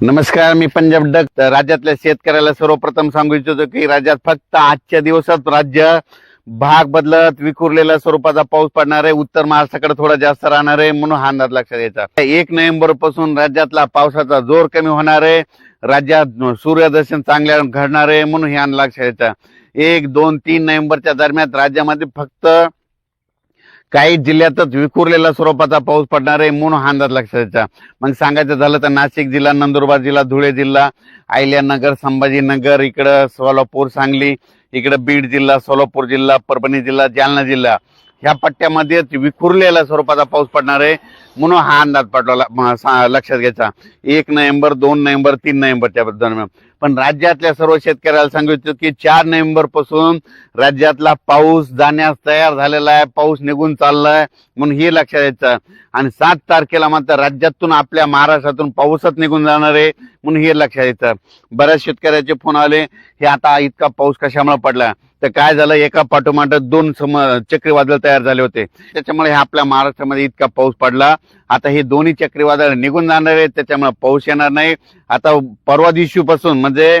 नमस्कार मी पंजाब डक. राज्यातल्या शेतकऱ्याला सर्वप्रथम सांगू इच्छितो की राज्यात फक्त आजच्या दिवसात राज्य भाग बदलत विखुरलेल्या स्वरूपाचा पाऊस पडणार आहे. उत्तर महाराष्ट्राकडे थोडा जास्त राहणार आहे म्हणून हा अंदाज लक्षात घ्यायचा. एक नोव्हेंबरपासून राज्यातला पावसाचा जोर कमी होणार आहे. राज्यात सूर्यदर्शन चांगल्या घडणार आहे म्हणून हे अंदाज लक्षात घ्यायचा. एक दोन तीन नोव्हेंबरच्या दरम्यान राज्यामध्ये फक्त काही जिल्ह्यातच विखुरलेला स्वरूपाचा पाऊस पडणार आहे म्हणून हा अंदाज लक्षात मग सांगायचं झालं तर नाशिक जिल्हा नंदुरबार जिल्हा धुळे जिल्हा अहिल्यानगर संभाजीनगर इकडं सोलापूर सांगली इकडं बीड जिल्हा सोलापूर जिल्हा परभणी जिल्हा जालना जिल्हा. ह्या पट्ट्यामध्ये विखुरलेल्या स्वरूपाचा पाऊस पडणार आहे. म्हणून हा अंदाज पडला लक्षात घ्यायचा. एक नोव्हेंबर दोन नोव्हेंबर तीन नोव्हेंबरच्या दरम्यान. पण राज्यातल्या सर्व शेतकऱ्याला सांगू इच्छितो की चार नोव्हेंबरपासून राज्यातला पाऊस जाण्यास तयार झालेला आहे. पाऊस निघून चाललाय म्हणून हे लक्षात घ्यायचं आणि सात तारखेला मात्र राज्यातून आपल्या महाराष्ट्रातून पाऊसच निघून जाणार आहे म्हणून हे लक्षात घ्यायचं बऱ्याच शेतकऱ्याचे फोन आले हे आता इतका पाऊस कशामुळे पडला? तर काय झालं एका पाठोमाठ दोन सम चक्रीवादळ तयार झाले होते. त्याच्यामुळे हे आपल्या महाराष्ट्रामध्ये इतका पाऊस पडला. आता हे दोन्ही चक्रीवादळ निघून जाणार आहेत त्याच्यामुळे पाऊस येणार नाही. आता परवा दिवशीपासून म्हणजे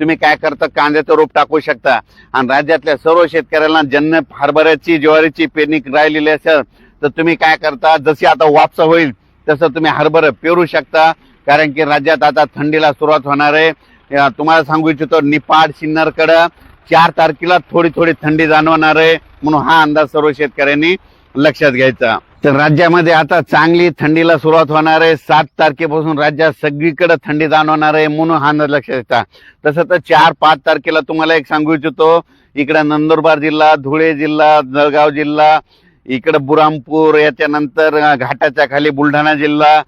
तुम्ही काय करता? कांद्याचं रोप टाकू शकता. आणि राज्यातल्या सर्व शेतकऱ्यांना जन्न हरभऱ्याची ज्वारीची पेरणी राहिलेली असेल तर तुम्ही काय करता? जशी आता वापसा होईल तसं तुम्ही हरभरं पेरू शकता. कारण की राज्यात आता थंडीला सुरुवात होणार आहे. तुम्हाला सांगू इच्छितो निपाड सिन्नरकडं चार तारखेला थोडी थोडी थंडी जाणवणार आहे. म्हणून हा अंदाज सर्व शेतकऱ्यांनी लक्षात घ्यायचा. तर राज्यामध्ये आता चांगली थंडीला सुरुवात होणार आहे. सात तारखेपासून राज्यात सगळीकडे थंडी जाणवणार आहे म्हणून हा अंदाज लक्षात घ्यायचा तसं तर चार पाच तारखेला तुम्हाला एक सांगू इच्छितो. इकडे नंदुरबार जिल्हा धुळे जिल्हा जळगाव जिल्हा इकडं बुरामपूर याच्यानंतर घाटाच्या खाली बुलढाणा जिल्हा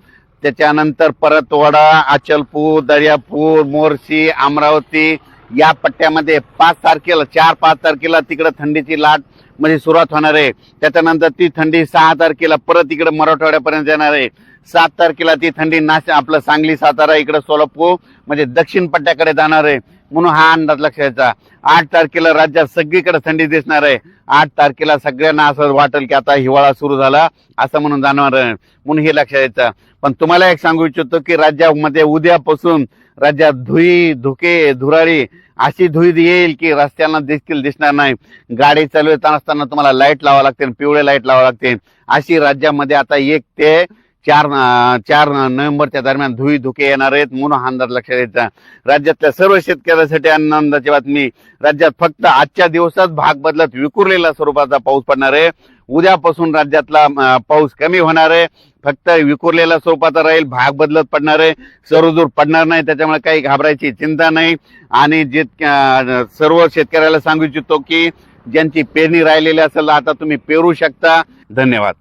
त्याच्यानंतर परतवाडा अचलपूर दर्यापूर मोर्शी अमरावती या पट्ट्यामध्ये पाच तारखेला चार पाच तारखेला तिकडं थंडीची लाट म्हणजे सुरुवात होणार आहे. त्याच्यानंतर ती थंडी सहा तारखेला परत इकडे मराठवाड्यापर्यंत येणार आहे. सात तारखेला ती थंडी नाश आपलं सांगली सातारा इकडे सोलापूर म्हणजे दक्षिण पट्ट्याकडे जाणार आहे. म्हणून हा अंदाज लक्षात घ्यायचा आठ तारखेला राज्यात सगळीकडे थंडी दिसणार आहे. आठ तारखेला सगळ्यांना असं वाटेल की आता हिवाळा सुरू झाला असं म्हणून जाणवणार आहे. म्हणून हे लक्षात यायचं पण तुम्हाला एक सांगू इच्छितो की राज्यामध्ये उद्यापासून राज्यात धुई धुके धुराळी अशी धुई येईल की रस्त्यांना देखील दिसणार नाही. गाडी चालवताना असताना तुम्हाला लाइट लावा लागते पिवळे लाइट लावा लागते. अशी राज्यामध्ये आता एक ते चार चार नोव्हेंबरच्या दरम्यान धुई धुके येणार आहेत म्हणून हा अंदाज लक्षात द्यायचा राज्यातल्या सर्व शेतकऱ्यासाठी आनंदाची बातमी राज्यात फक्त आजच्या दिवसात भाग बदलत विखुरलेल्या स्वरूपाचा पाऊस पडणार आहे. उद्यापासून राज्यातला पाऊस कमी होणार आहे. फक्त विखुरलेला स्वरूपाचा राहील भाग बदलत पडणार आहे. सर्वदूर पडणार नाही त्याच्यामुळे काही घाबरायची चिंता नाही. आणि जे सर्व शेतकऱ्याला सांगू इच्छितो की ज्यांची पेरणी राहिलेली असेल आता तुम्ही पेरू शकता. धन्यवाद.